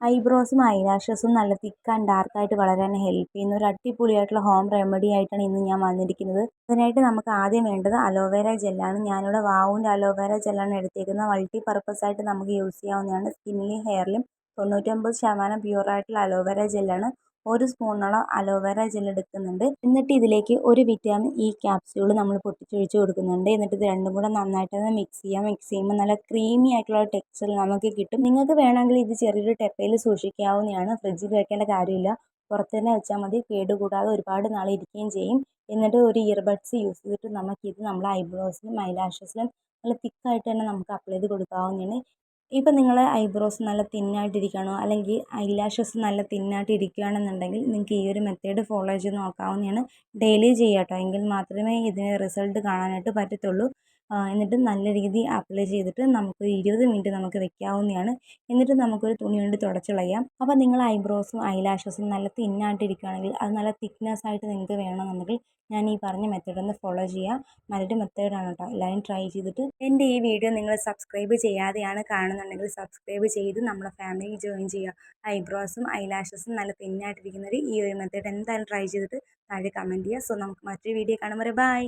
ഐബ്രോസും ഐലാഷസും നല്ല thick and dark ആയിട്ട് വളരാൻ ഹെൽപ്പ് ചെയ്യുന്ന ഒരു അടിപൊളിയായിട്ടുള്ള ഹോം റെമഡി ആയിട്ടാണ് ഇന്ന് ഞാൻ വന്നിരിക്കുന്നത്. അതിനായിട്ട് നമുക്ക് ആദ്യം വേണ്ടത് അലോവേര ജെല്ലാണ്. ഞാനിവിടെ വാവുവിന്റെ അലോവേര ജെല്ലാണ് എടുത്തേക്കുന്നത്. മൾട്ടി പർപ്പസ് ആയിട്ട് നമുക്ക് യൂസ് ചെയ്യാവുന്നതാണ്. സ്കിന്നിലും ഹെയറിലും തൊണ്ണൂറ്റൊമ്പത് ശതമാനം പ്യുവർ ആയിട്ടുള്ള അലോവേര ജെല്ലാണ്. ഒരു സ്പൂണോളം അലോവേര ജെൽ എടുക്കുന്നുണ്ട്. എന്നിട്ട് ഇതിലേക്ക് ഒരു വിറ്റാമിൻ ഇ ക്യാപ്സ്യൂൾ നമ്മൾ പൊട്ടിച്ചൊഴിച്ച് കൊടുക്കുന്നുണ്ട്. എന്നിട്ട് ഇത് രണ്ടും കൂടെ നന്നായിട്ടൊന്ന് മിക്സ് ചെയ്യാം. മിക്സ് ചെയ്യുമ്പോൾ നല്ല ക്രീമി ആയിട്ടുള്ള ടെക്സ്ചർ നമുക്ക് കിട്ടും. നിങ്ങൾക്ക് വേണമെങ്കിൽ ഇത് ചെറിയൊരു ടെപ്പയിൽ സൂക്ഷിക്കാവുന്നതാണ്. ഫ്രിഡ്ജിൽ വെക്കേണ്ട കാര്യമില്ല. പുറത്ത് തന്നെ വെച്ചാൽ മതി. കേടുകൂടാതെ ഒരുപാട് നാൾ ഇരിക്കുകയും ചെയ്യും. എന്നിട്ട് ഒരു ഇയർബഡ്സ് യൂസ് ചെയ്തിട്ട് നമുക്കിത് നമ്മുടെ ഐബ്രോസിലും ഐലാഷസിലും നല്ല തിക്കായിട്ട് തന്നെ നമുക്ക് അപ്ലൈ ചെയ്ത് കൊടുക്കാവുന്നതാണ്. ഇപ്പം നിങ്ങൾ ഐബ്രോസ് നല്ല തിന്നായിട്ടിരിക്കുകയാണോ അല്ലെങ്കിൽ ഐലാഷസ് നല്ല തിന്നായിട്ട് ഇരിക്കുകയാണെന്നുണ്ടെങ്കിൽ നിങ്ങൾക്ക് ഈ ഒരു മെത്തേഡ് ഫോളോ ചെയ്ത് നോക്കാവുന്നതാണ്. ഡെയിലി ചെയ്യുക കേട്ടോ എങ്കിൽ മാത്രമേ ഇതിന് റിസൾട്ട് കാണാനായിട്ട് പറ്റത്തുള്ളൂ. എന്നിട്ട് നല്ല രീതിയിൽ അപ്ലൈ ചെയ്തിട്ട് നമുക്ക് ഇരുപത് മിനിറ്റ് നമുക്ക് വെക്കാവുന്നതാണ്. എന്നിട്ട് നമുക്കൊരു തുണി കൊണ്ട് തുടച്ച് കളയാം. അപ്പോൾ നിങ്ങൾ ഐബ്രോസും ഐലാഷസും നല്ല തിന്നായിട്ട് ഇരിക്കുകയാണെങ്കിൽ അത് നല്ല തിക്നെസ് ആയിട്ട് നിങ്ങൾക്ക് വേണമെന്നുണ്ടെങ്കിൽ ഞാൻ ഈ പറഞ്ഞ മെത്തേഡ് ഒന്ന് ഫോളോ ചെയ്യുക നല്ലൊരു മെത്തേഡാണ് കേട്ടോ എല്ലാവരും ട്രൈ ചെയ്തിട്ട് എന്റെ ഈ വീഡിയോ നിങ്ങൾ സബ്സ്ക്രൈബ് ചെയ്യാതെയാണ് കാണുന്നുണ്ടെങ്കിൽ സബ്സ്ക്രൈബ് ചെയ്ത് നമ്മുടെ ഫാമിലി ജോയിൻ ചെയ്യുക. ഐബ്രോസും ഐലാഷസും നല്ല തിന്നായിട്ടിരിക്കുന്നവർ ഈ ഒരു മെത്തേഡ് എന്തായാലും ട്രൈ ചെയ്തിട്ട് താഴെ കമന്റ് ചെയ്യുക. സോ നമുക്ക് മറ്റൊരു വീഡിയോ കാണുമ്പോൾ ബൈ